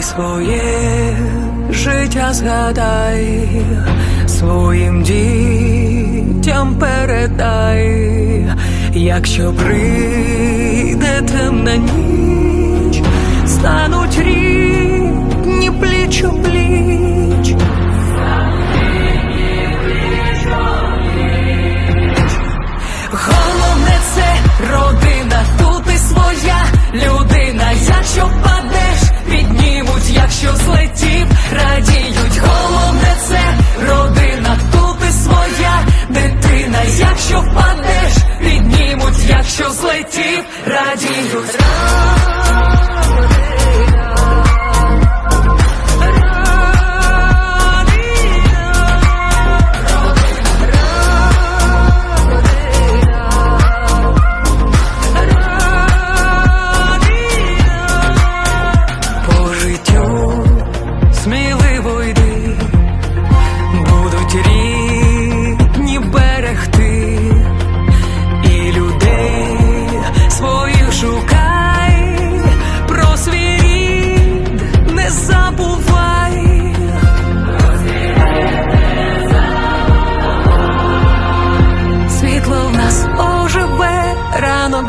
своє життя згадай, своїм дітям передай, якщо прийде темна ніч, якщо злетів, радіють. Головне це родина, тут і своя дитина. Якщо впадеш, піднімуть, якщо злетів, радіють.